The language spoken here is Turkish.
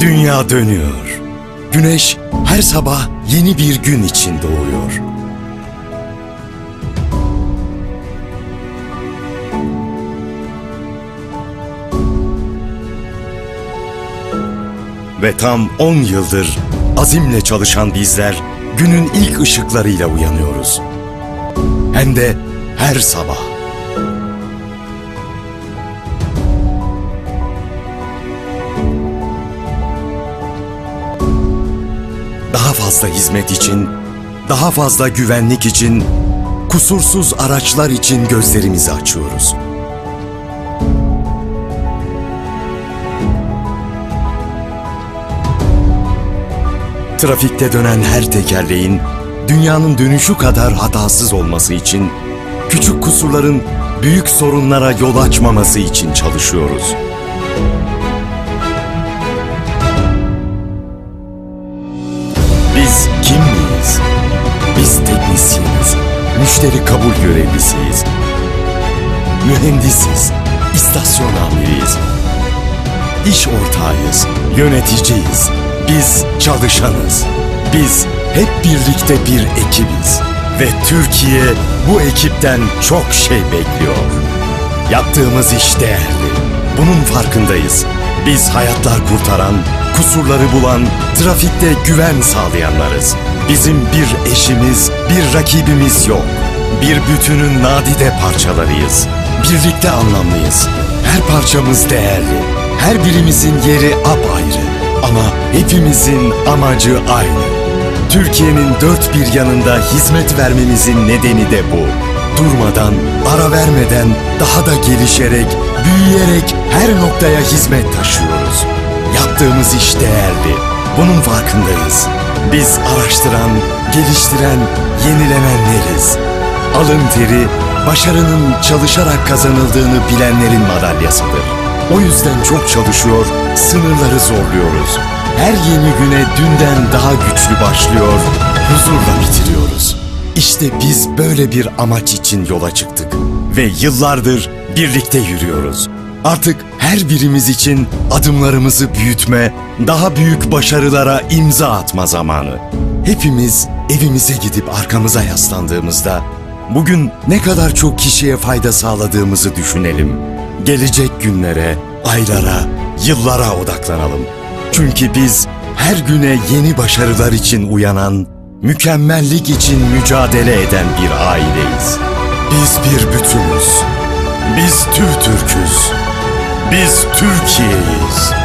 Dünya dönüyor. Güneş her sabah yeni bir gün için doğuyor. Ve tam 10 yıldır azimle çalışan bizler günün ilk ışıklarıyla uyanıyoruz. Hem de her sabah. Daha fazla hizmet için, daha fazla güvenlik için, kusursuz araçlar için gözlerimizi açıyoruz. Trafikte dönen her tekerleğin dünyanın dönüşü kadar hatasız olması için, küçük kusurların büyük sorunlara yol açmaması için çalışıyoruz. Müşteri kabul görevlisiyiz. Mühendisiz, istasyon amiriyiz. İş ortağıyız, yöneticiyiz. Biz çalışanız. Biz hep birlikte bir ekibiz. Ve Türkiye bu ekipten çok şey bekliyor. Yaptığımız iş değerli. Bunun farkındayız. Biz hayatlar kurtaran, kusurları bulan, trafikte güven sağlayanlarız. Bizim bir eşimiz, bir rakibimiz yok. Bir bütünün nadide parçalarıyız. Birlikte anlamlıyız. Her parçamız değerli. Her birimizin yeri apayrı. Ama hepimizin amacı aynı. Türkiye'nin dört bir yanında hizmet vermemizin nedeni de bu. Durmadan, ara vermeden, daha da gelişerek, büyüyerek her noktaya hizmet taşıyoruz. Yaptığımız iş değerli. Bunun farkındayız. Biz araştıran, geliştiren, yenilenenleriz. Alın teri, başarının çalışarak kazanıldığını bilenlerin madalyasıdır. O yüzden çok çalışıyor, sınırları zorluyoruz. Her yeni güne dünden daha güçlü başlıyor, huzurla bitiriyoruz. İşte biz böyle bir amaç için yola çıktık ve yıllardır birlikte yürüyoruz. Artık her birimiz için adımlarımızı büyütme, daha büyük başarılara imza atma zamanı. Hepimiz evimize gidip arkamıza yaslandığımızda bugün ne kadar çok kişiye fayda sağladığımızı düşünelim. Gelecek günlere, aylara, yıllara odaklanalım. Çünkü biz her güne yeni başarılar için uyanan, mükemmellik için mücadele eden bir aileyiz. Biz bir bütünüz. Biz Türk Türk'üz. Biz Türkiye'yiz.